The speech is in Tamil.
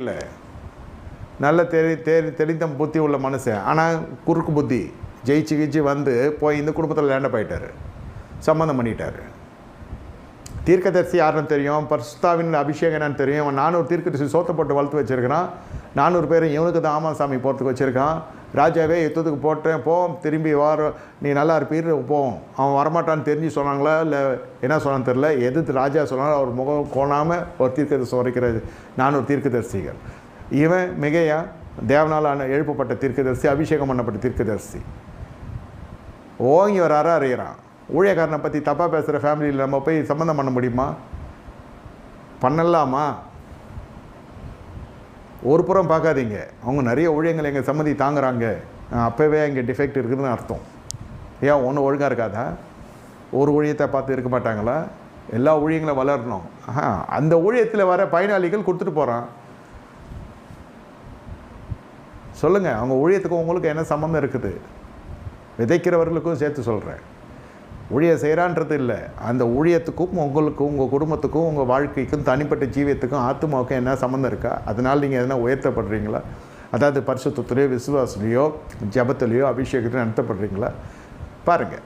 இல்லை. நல்ல தெரி தெரி தெளிந்த புத்தி உள்ள மனுஷன். ஆனால் குறுக்கு புத்தி. ஜெயிச்சு கீச்சு வந்து போய் இந்த குடும்பத்தில் லேண்டப் ஆகிட்டார் சம்மந்தம் பண்ணிட்டாரு. தீர்க்கதரிசி யாருன்னு தெரியும்? பர்ஸ்தாவின் அபிஷேகம் என்னன்னு தெரியும்? நானூறு தீர்க்கதரிசி சோத்தப்பட்டு போட்டு வளர்த்து வச்சுருக்கிறான். நானூறு பேர் இவனுக்கு தான் ஆமாசாமி போகிறதுக்கு வச்சுருக்கான். ராஜாவே யுத்தத்துக்கு போட்டேன் போவோம் திரும்பி வார நீ நல்லா இருப்பீர் போவோம் அவன் வரமாட்டான்னு தெரிஞ்சு சொன்னாங்களா இல்லை என்ன சொன்னான்னு தெரில எதிர்த்து ராஜா சொன்னாலும் அவர் முகம் கோணாமல் ஒரு தீர்க்கதரிசி உரைக்கிறது நானூறு தீர்க்கதரிசிகள். இவன் மிகையா தேவனால் எழுப்பப்பட்ட தீர்க்கதரிசி அபிஷேகம் பண்ணப்பட்ட தீர்க்கதரிசி. ஓங்கி ஒரு அற அறிகிறான் ஊழியக்காரனை பற்றி தப்பாக பேசுகிற ஃபேமிலியில் நம்ம போய் சம்மந்தம் பண்ண முடியுமா? பண்ணலாமா? ஒரு புறம் பார்க்காதீங்க. அவங்க நிறைய ஊழியங்கள் எங்கள் சம்மதி தாங்குறாங்க. அப்போவே இங்கே டிஃபெக்ட் இருக்குதுன்னு அர்த்தம். ஏன்? ஒன்றும் ஒழுங்காக இருக்காதா? ஒரு ஊழியத்தை பார்த்து இருக்க மாட்டாங்களா? எல்லா ஊழியங்களும் வளரணும். ஆஹா, அந்த ஊழியத்தில் வர பயனாளிகள் கொடுத்துட்டு போகிறான் சொல்லுங்கள் அவங்க ஊழியத்துக்கும் உங்களுக்கு என்ன சம்மந்தம் இருக்குது? விதைக்கிறவர்களுக்கும் சேர்த்து சொல்கிறேன் ஊழிய செய்கிறான்றது இல்லை. அந்த ஊழியத்துக்கும் உங்களுக்கும் உங்கள் குடும்பத்துக்கும் உங்கள் வாழ்க்கைக்கும் தனிப்பட்ட ஜீவியத்துக்கும் ஆத்மாவுக்கும் என்ன சம்மந்தம் இருக்கா? அதனால் நீங்கள் எதனா உயர்த்தப்படுறீங்களா? அதாவது பரிசுத்தத்துலேயோ விசுவாசத்துலேயோ ஜபத்துலேயோ அபிஷேகத்திலையோ நடத்தப்படுறீங்களா? பாருங்கள்